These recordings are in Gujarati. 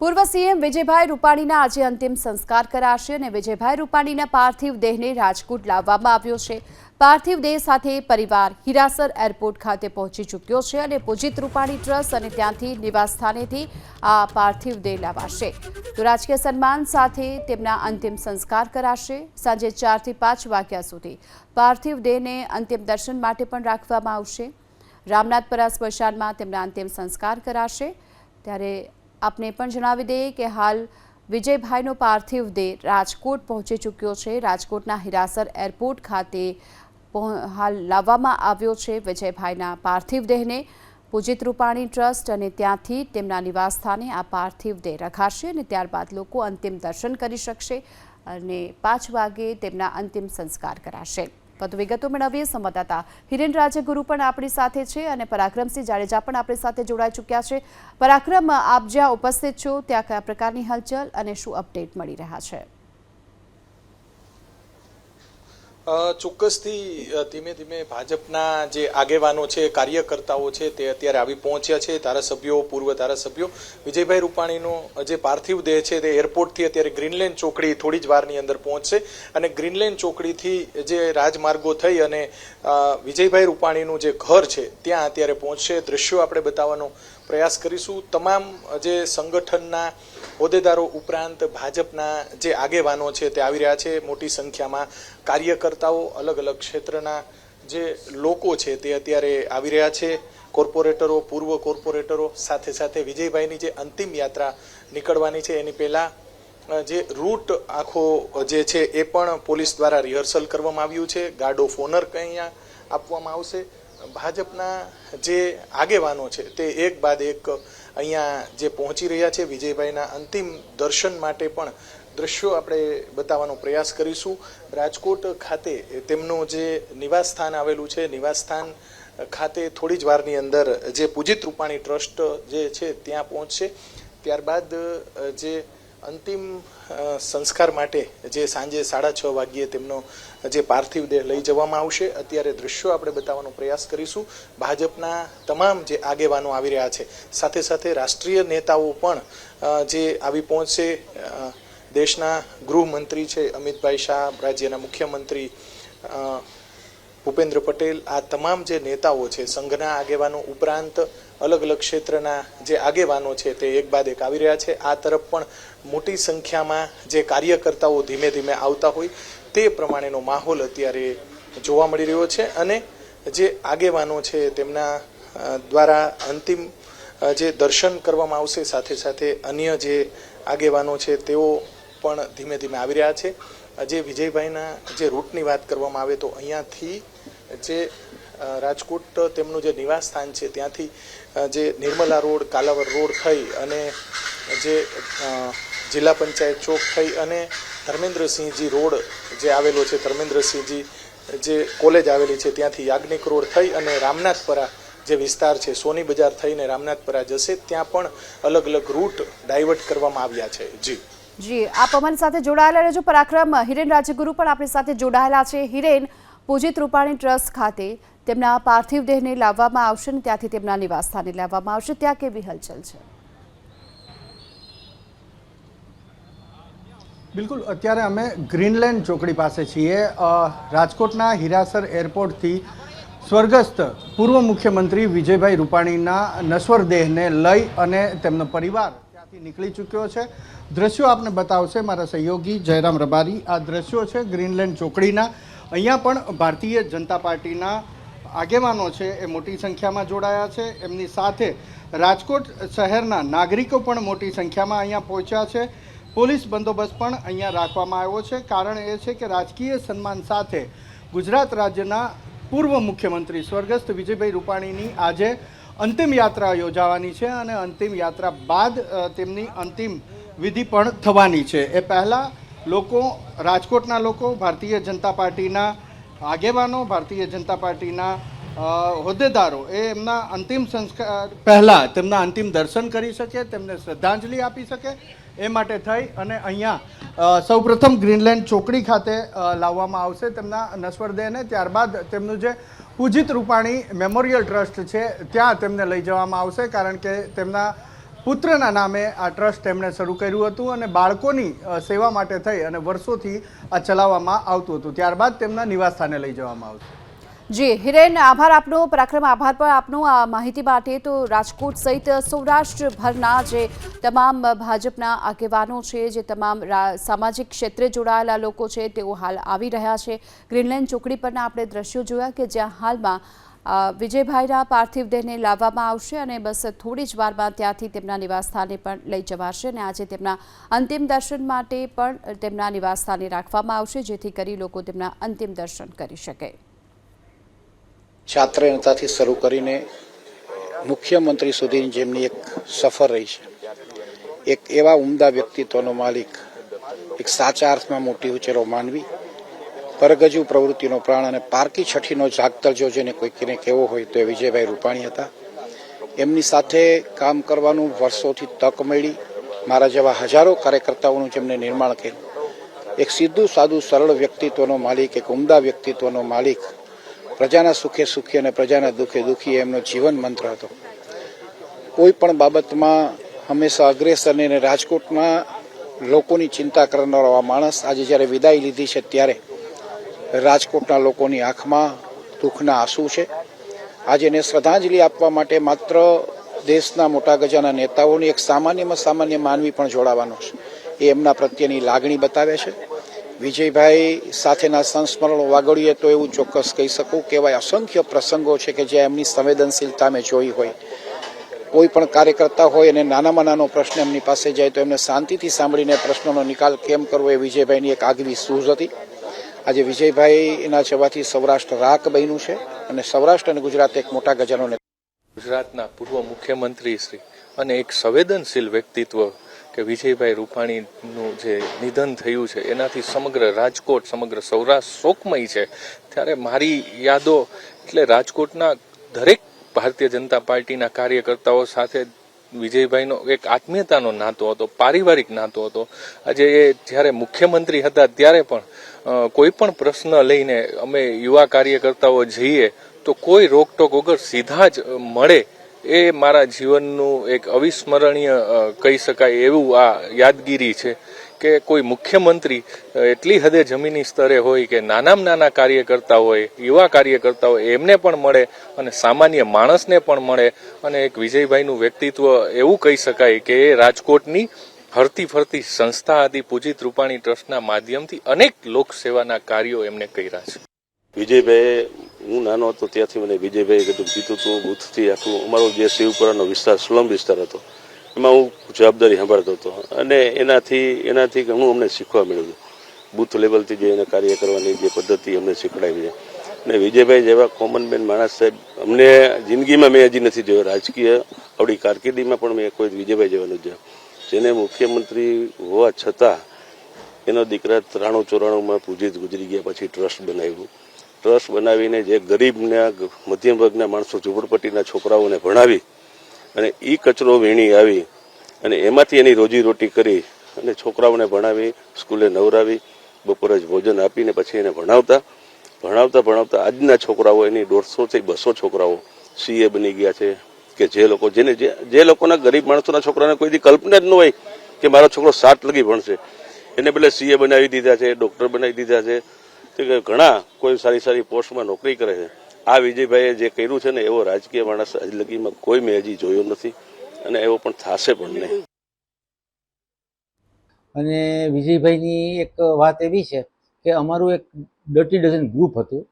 પૂર્વ સીએમ વિજયભાઈ રૂપાણીના આજે અંતિમ સંસ્કાર કરાશે અને વિજયભાઈ રૂપાણીના પાર્થિવ દેહને રાજકોટ લાવવામાં આવ્યો છે. પાર્થિવ દેહ સાથે પરિવાર હિરાસર એરપોર્ટ ખાતે પહોંચી ચૂક્યો છે અને પૂજિત રૂપાણી ટ્રસ્ટ અને ત્યાંથી નિવાસસ્થાનેથી આ પાર્થિવ દેહ લાવાશે. તો રાજકીય સન્માન સાથે તેમના અંતિમ સંસ્કાર કરાશે. સાંજે ચારથી પાંચ વાગ્યા સુધી પાર્થિવ દેહને અંતિમ દર્શન માટે પણ રાખવામાં આવશે. રામનાથપરા સ્મશાનમાં તેમના અંતિમ સંસ્કાર કરાશે. ત્યારે આપને પણ જણાવી દઈએ કે હાલ વિજયભાઈનો પાર્થિવ દેહ રાજકોટ પહોંચી ચૂક્યો છે. રાજકોટના હિરાસર એરપોર્ટ ખાતે હાલ લાવવામાં આવ્યો છે વિજયભાઈના પાર્થિવ દેહને. પૂજિત રૂપાણી ટ્રસ્ટ અને ત્યાંથી તેમના નિવાસસ્થાને આ પાર્થિવ દેહ રખાશે અને ત્યારબાદ લોકો અંતિમ દર્શન કરી શકશે અને પાંચ વાગે તેમના અંતિમ સંસ્કાર કરાશે. વધુ વિગતો મેળવીએ સંવાદદાતા હિરેન રાજગુરુ પણ આપણી સાથે છે અને પરાક્રમસિંહ જાડેજા પણ આપણી સાથે જોડાઈ ચૂક્યા છે. પરાક્રમ, આપ જ્યાં ઉપસ્થિત છો, ત્યાં કયા પ્રકારની હલચલ અને શું અપડેટ મળી રહ્યા છે? ચોક્કસથી ધીમે ધીમે ભાજપના જે આગેવાનો છે, કાર્યકર્તાઓ છે, તે અત્યારે આવી પહોંચ્યા છે. ધારાસભ્યો, પૂર્વ ધારાસભ્યો. વિજયભાઈ રૂપાણીનો જે પાર્થિવ દેહ છે, તે એરપોર્ટથી અત્યારે ગ્રીનલેન્ડ ચોકડી થોડી જ વારની અંદર પહોંચશે. અને ગ્રીનલેન્ડ ચોકડીથી જે રાજમાર્ગો થઈ અને વિજયભાઈ રૂપાણીનું જે ઘર છે, ત્યાં અત્યારે પહોંચશે. દ્રશ્યો આપણે બતાવવાનો પ્રયાસ કરીશું. તમામ જે સંગઠનના હોદ્દેદારો ઉપરાંત ભાજપના જે આગેવાનો છે તે આવી રહ્યા છે. મોટી સંખ્યામાં કાર્યકર્તાઓ અલગ અલગ ક્ષેત્રના જે લોકો છે તે અત્યારે આવી રહ્યા છે. કોર્પોરેટરો, પૂર્વ કોર્પોરેટરો, સાથે સાથે વિજયભાઈની જે અંતિમ યાત્રા નીકળવાની છે. એની પહેલાં જે રૂટ આખો જે છે એ પણ પોલીસ દ્વારા રિહર્સલ કરવામાં આવ્યું છે. ગાર્ડ ઓફ ઓનર અહીંયા આપવામાં આવશે. ભાજપના જે આગેવાનો છે તે એક બાદ એક અહીંયા જે પહોંચી રહ્યા છે વિજયભાઈના અંતિમ દર્શન માટે પણ દ્રશ્યો આપણે બતાવવાનો પ્રયાસ કરીશું. રાજકોટ ખાતે તેમનું જે નિવાસ સ્થાન આવેલું છે નિવાસ સ્થાન ખાતે થોડી જ વારની અંદર જે પૂજિત રૂપાણી ટ્રસ્ટ જે છે ત્યાં પહોંચશે. ત્યારબાદ જે અંતિમ સંસ્કાર માટે જે સાંજે સાડા છ વાગ્યે તેમનો જે પાર્થિવ દેહ લઈ જવામાં આવશે, અત્યારે દ્રશ્યો આપણે બતાવવાનો પ્રયાસ કરીશું. ભાજપના તમામ જે આગેવાનો આવી રહ્યા છે, સાથે સાથે રાષ્ટ્રીય નેતાઓ પણ જે આવી પહોંચશે દેશના ગૃહમંત્રી છે અમિતભાઈ શાહ, રાજ્યના મુખ્યમંત્રી ભૂપેન્દ્ર પટેલ, આ તમામ જે નેતાઓ છે, સંઘના આગેવાનો ઉપરાંત અલગ અલગ ક્ષેત્રના જે આગેવાનો છે તે એક બાદ એક આવી રહ્યા છે. આ તરફ પણ મોટી સંખ્યામાં જે કાર્યકર્તાઓ ધીમે ધીમે આવતા હોય તે પ્રમાણેનો માહોલ અત્યારે જોવા મળી રહ્યો છે અને જે આગેવાનો છે તેમના દ્વારા અંતિમ જે દર્શન કરવામાં આવશે સાથે સાથે અન્ય જે આગેવાનો છે તેઓ પણ ધીમે ધીમે આવી રહ્યા છે. જે વિજયભાઈના જે રૂટની વાત કરવામાં આવે તો અહીંયાથી જે રાજકોટ તેમનું જે નિવાસ સ્થાન છે, ત્યાંથી જે નિર્મલા રોડ કાલાવર રોડ થઈ અને જે જિલ્લા પંચાયત ચોક થઈ અને ધર્મેન્દ્રસિંહજી રોડ જે આવેલો છે, ધર્મેન્દ્રસિંહજી, જે કોલેજ આવેલી છે, ત્યાંથી યાજ્ઞિક રોડ થઈ અને રામનાથપરા જે વિસ્તાર છે, સોની બજાર થઈને રામનાથપરા જશે, ત્યાં પણ અલગ અલગ રૂટ ડાયવર્ટ કરવામાં આવ્યા છે. જી. જી, આપ અમારી સાથે જોડાયેલા રહેજો. પરાક્રમ હિરેન રાજગુરુ પણ આપણી સાથે જોડાયેલા છે. હિરેન, પૂજિત રૂપાણી ટ્રસ્ટ ખાતે તેમના પાર્થિવ દેહને લાવવામાં આવશે અને ત્યાંથી તેમના નિવાસસ્થાને લાવવામાં આવશે. ત્યાં કેવી હલચલ છે? બિલકુલ. અત્યારે અમે ગ્રીનલેન્ડ ચોકડી પાસે છીએ. રાજકોટના હિરાસર એરપોર્ટથી સ્વર્ગસ્થ પૂર્વ મુખ્યમંત્રી વિજયભાઈ રૂપાણીના નશ્વર દેહને લઈ અને તેમનો પરિવાર ત્યાંથી નીકળી ચૂક્યો છે. દ્રશ્યો આપને બતાવશે મારા સહયોગી જયરામ રબારી. આ દ્રશ્યો છે ગ્રીનલેન્ડ ચોકડીના. અહીંયા પણ ભારતીય જનતા પાર્ટીના આગેવાનો છે એ મોટી સંખ્યામાં જોડાયા છે. એમની સાથે રાજકોટ શહેરના નાગરિકો પણ મોટી સંખ્યામાં અહીંયા પહોંચ્યા છે. પોલીસ બંદોબસ્ત પણ અહીંયા રાખવામાં આવ્યો છે. કારણ એ છે કે રાજકીય સન્માન સાથે ગુજરાત રાજ્યના પૂર્વ મુખ્યમંત્રી સ્વર્ગસ્થ વિજયભાઈ રૂપાણીની આજે અંતિમ યાત્રા યોજાવાની છે અને અંતિમ યાત્રા બાદ તેમની અંતિમ વિધિ પણ થવાની છે. એ પહેલાં લોકો, રાજકોટના લોકો, ભારતીય જનતા પાર્ટીના આગેવાનો ભારતીય જનતા પાર્ટીના હોદ્દેદારો એ એમના અંતિમ સંસ્કાર, પહેલાં તેમના અંતિમ દર્શન કરી શકે, તેમને શ્રદ્ધાંજલિ આપી શકે, એ માટે થઈ અને અહીંયા સૌપ્રથમ ગ્રીનલેન્ડ ચોકડી ખાતે લાવવામાં આવશે તેમના નશ્વરદેહને ત્યારબાદ તેમનું જે પૂજિત રૂપાણી મેમોરિયલ ટ્રસ્ટ છે, ત્યાં તેમને લઈ જવામાં આવશે, કારણ કે તેમના પુત્રના નામે આ ટ્રસ્ટ તેમણે શરૂ કર્યું હતું અને બાળકોની સેવા માટે થઈ અને વર્ષોથી આ ચલાવવામાં આવતું હતું. ત્યારબાદ તેમના નિવાસસ્થાને લઈ જવામાં આવશે. જી, હિરેન, આભાર આપનો. પરાક્રમ આભાર પણ આપનો. આ માહિતી માટે તો રાજકોટ સહિત સૌરાષ્ટ્રભરના જે તમામ ભાજપના આગેવાનો છે, જે તમામ સામાજિક ક્ષેત્રે જોડાયેલા લોકો છે, તેઓ હાલ આવી રહ્યા છે. ગ્રીનલેન્ડ ચોકડી પરના આપણે દ્રશ્યો જોયા કે જ્યાં હાલમાં વિજયભાઈના પાર્થિવ દેહને લાવવામાં આવશે અને બસ થોડી જ વારમાં ત્યાંથી તેમના નિવાસસ્થાને પણ લઈ જવાશે અને આજે તેમના અંતિમ દર્શન માટે પણ તેમના નિવાસસ્થાને રાખવામાં આવશે, જેથી કરી લોકો તેમના અંતિમ દર્શન કરી શકે. છાત્રનેતાથી શરૂ કરીને મુખ્યમંત્રી સુધીની જેમની એક સફર રહી છે, એક એવા ઉમદા વ્યક્તિત્વનો માલિક, એક સાચા અર્થમાં મોટી ઉચેરો માનવી પરગજુ પ્રવૃત્તિનો પ્રાણ અને પારકી છઠ્ઠીનો જાગતર જો જેને કોઈકને કહેવો હોય તો એ વિજયભાઈ રૂપાણી હતા. એમની સાથે કામ કરવાનું વર્ષોથી તક મળી. મારા જેવા હજારો કાર્યકર્તાઓનું જેમને નિર્માણ કર્યું. એક સીધું સાદું સરળ વ્યક્તિત્વનો માલિક, એક ઉમદા વ્યક્તિત્વનો માલિક. પ્રજાના સુખે સુખી અને પ્રજાના દુઃખે દુઃખી એમનો જીવન મંત્ર હતો. કોઈ પણ બાબતમાં હંમેશા અગ્રેસર અને રાજકોટમાં લોકોની ચિંતા કરનારો આ માણસ આજે જ્યારે વિદાય લીધી છે ત્યારે રાજકોટના લોકોની આંખમાં દુઃખના આંસુ છે. આજે એને શ્રદ્ધાંજલિ આપવા માટે માત્ર દેશના મોટા ગજાના નેતાઓની એક સામાન્યમાં સામાન્ય માનવી પણ જોડાવાનો છે. એ એમના પ્રત્યેની લાગણી બતાવે છે. વિજયભાઈ સાથેના સંસ્મરણો વાગડીએ તો એવું ચોક્કસ કહી શકું કે અસંખ્ય પ્રસંગો છે કે જ્યાં એમની સંવેદનશીલતા મેં જોઈ હોય. કોઈ પણ કાર્યકર્તા હોય અને નાનામાં નાનો પ્રશ્ન એમની પાસે જાય તો એમને શાંતિથી સાંભળીને પ્રશ્નોનો નિકાલ કેમ કરવો એ વિજયભાઈની એક આગવી સૂઝ હતી. આજે વિજયભાઈ એના જવાથી સૌરાષ્ટ્ર રાક બન્યું છે અને સૌરાષ્ટ્ર અને ગુજરાત એક મોટા ગજાનો ગુજરાતના પૂર્વ મુખ્યમંત્રી શ્રી અને એક સંવેદનશીલ વ્યક્તિત્વ કે વિજયભાઈ રૂપાણીનું જે નિધન થયું છે, એનાથી સમગ્ર રાજકોટ, સમગ્ર સૌરાષ્ટ્ર શોકમય છે. ત્યારે મારી યાદો એટલે રાજકોટના દરેક ભારતીય જનતા પાર્ટીના કાર્યકર્તાઓ સાથે વિજયભાઈનો એક આત્મીયતાનો નાતો હતો, પારિવારિક નાતો હતો. આજે એ જ્યારે મુખ્યમંત્રી હતા ત્યારે પણ કોઈ પણ પ્રશ્ન લઈને અમે યુવા કાર્યકર્તાઓ જઈએ તો કોઈ રોકટોક વગર સીધા જ મળે એ મારા જીવનનું એક અવિસ્મરણીય કહી શકાય એવું આ યાદગીરી છે. કે કોઈ મુખ્યમંત્રી એટલી હદે જમીની સ્તરે હોય કે નાનામાં નાના કાર્યકર્તા હોય, યુવા કાર્યકર્તા હોય, એમને પણ મળે અને સામાન્ય માણસને પણ મળે અને એક વિજયભાઈનું વ્યક્તિત્વ એવું કહી શકાય કે એ રાજકોટની હરતી ફરતી સંસ્થા હતી પૂજિત રૂપાણી ટ્રસ્ટના માધ્યમથી અનેક લોકસેવાના કાર્યો એમને કર્યા છે. વિજયભાઈ હું નાનો હતો ત્યાંથી મને વિજયભાઈ કીધું જીતું હતું, બુથથી આખું અમારો જે શિવપુરાનો વિસ્તાર, સ્લમ વિસ્તાર હતો. એમાં હું જવાબદારી સંભાળતો હતો. અને એનાથી એનાથી ઘણું અમને શીખવા મળ્યું. બુથ લેવલથી જે એને કાર્ય કરવાની જે પદ્ધતિ અમને શીખડાવી છે. અને વિજયભાઈ જેવા કોમન મેન માણસ સાહેબ, અમને જિંદગીમાં મેં હજી નથી જોયો. રાજકીય આપણી કારકિર્દીમાં પણ મેં કોઈ વિજયભાઈ જેવાનું જોયો. જેને મુખ્યમંત્રી હોવા છતાં એનો દીકરા ત્રાણું ચોરાણુંમાં પૂજિત ગુજરી ગયા, પછી ટ્રસ્ટ બનાવ્યું. ટ્રસ્ટ બનાવીને જે ગરીબના, મધ્યમ વર્ગના માણસો, ઝૂંપડપટ્ટીના છોકરાઓને ભણાવી અને એ કચરો વીણી આવી અને એમાંથી એની રોજીરોટી કરી અને છોકરાઓને ભણાવી, સ્કૂલે નવરાવી, બપોરે જ ભોજન આપીને પછી એને ભણાવતા. ભણાવતા ભણાવતા આજના છોકરાઓ એની દોઢસોથી બસો છોકરાઓ સીએ બની ગયા છે કે જે લોકો, જેને જે જે લોકોના ગરીબ માણસોના છોકરાને કોઈ દી કલ્પના જ ન હોય કે મારો છોકરો સાત લગી ભણશે. એને બદલે સીએ બનાવી દીધા છે, ડૉક્ટર બનાવી દીધા છે. કે ઘણા કોઈ સારી સારી પોસ્ટમાં નોકરી કરે છે. આ વિજયભાઈએ જે કર્યું છે ને, એવો રાજકીય માણસ હજી કોઈ મેં હજી જોયો નથી અને એવો પણ થશે પણ નહીં. અને વિજયભાઈની એક વાત એવી છે કે અમારું એક ડર્ટી ડઝન ગ્રુપ હતું,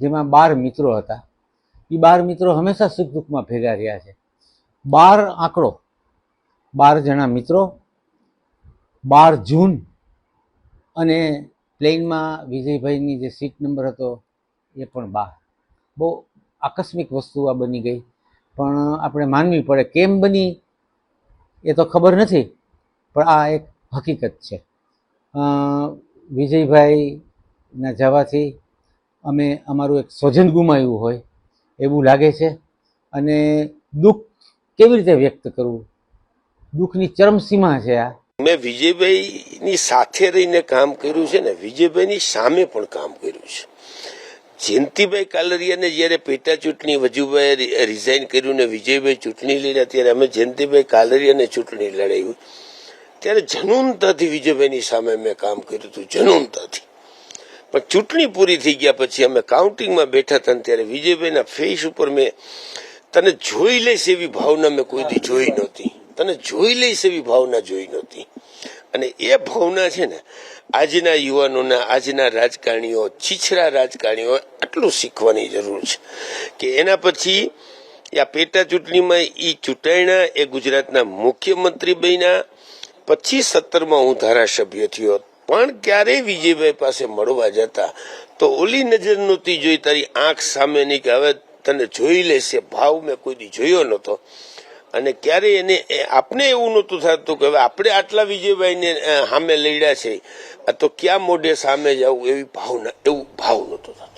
જેમાં બાર મિત્રો હતા. એ બાર મિત્રો હંમેશા સુખ દુઃખમાં ભેગા રહ્યા છે. બાર આંકડો, બાર જણા મિત્રો, બાર જૂન અને પ્લેનમાં વિજયભાઈની જે સીટ નંબર હતો, એ પણ બાર. બહુ આકસ્મિક વસ્તુ આ બની ગઈ. પણ આપણે માનવી પડે કેમ બની એ તો ખબર નથી, પણ આ એક હકીકત છે. વિજયભાઈના જવાથી અમે અમારું એક સ્વજન ગુમાવ્યું હોય એવું લાગે છે અને દુઃખ કેવી રીતે વ્યક્ત કરવું? દુઃખની ચરમસીમા છે આ. મેં વિજયભાઈની સાથે રહીને કામ કર્યું છે ને વિજયભાઈની સામે પણ કામ કર્યું છે. જયંતિભાઈ કાલરિયાને જ્યારે પેટા ચૂંટણી વજુભાઈ રિઝાઇન કર્યું ને વિજયભાઈ ચૂંટણી લડ્યા, ત્યારે અમે જયંતિભાઈ કાલરિયાને ચૂંટણી લડાવ્યું ત્યારે જનૂનતાથી વિજયભાઈની સામે મેં કામ કર્યું હતું, જનૂનતાથી. પણ ચૂંટણી પૂરી થઈ ગયા પછી અમે કાઉન્ટિંગમાં બેઠા હતા ત્યારે વિજયભાઈના ફેસ ઉપર મેં, તને જોઈ લઈશ એવી ભાવના મેં કોઈ દી જોઈ નહોતી. તને જોઈ લઈશ એવી ભાવના જોઈ નહોતી. અને એ ભાવના છે ને આજના યુવાનોના, આજના રાજકારણીઓ, છીછરા રાજકારણીઓ આટલું શીખવાની જરૂર છે કે એના પછી આ પેટા ચૂંટણીમાં એ ચૂંટાયણા, એ ગુજરાતના મુખ્યમંત્રી બન્યા. પછી સત્તરમાં હું ધારાસભ્ય થયો. પણ ક્યારેય વિજયભાઈ પાસે મળવા જતા. તો ઓલી નજર નહોતી જોઈ. તારી આંખ સામેની કે હવે તને જોઈ લેશે. ભાવ મેં કોઈ દી જોયો નહોતો. અને ક્યારે એને આપને એવું નહોતું થતું કે આપણે આટલા વિજયભાઈને સામે લડ્યા છે. તો ક્યાં મોઢે સામે જવું એવી ભાવના, એવું ભાવ નહોતો થતો.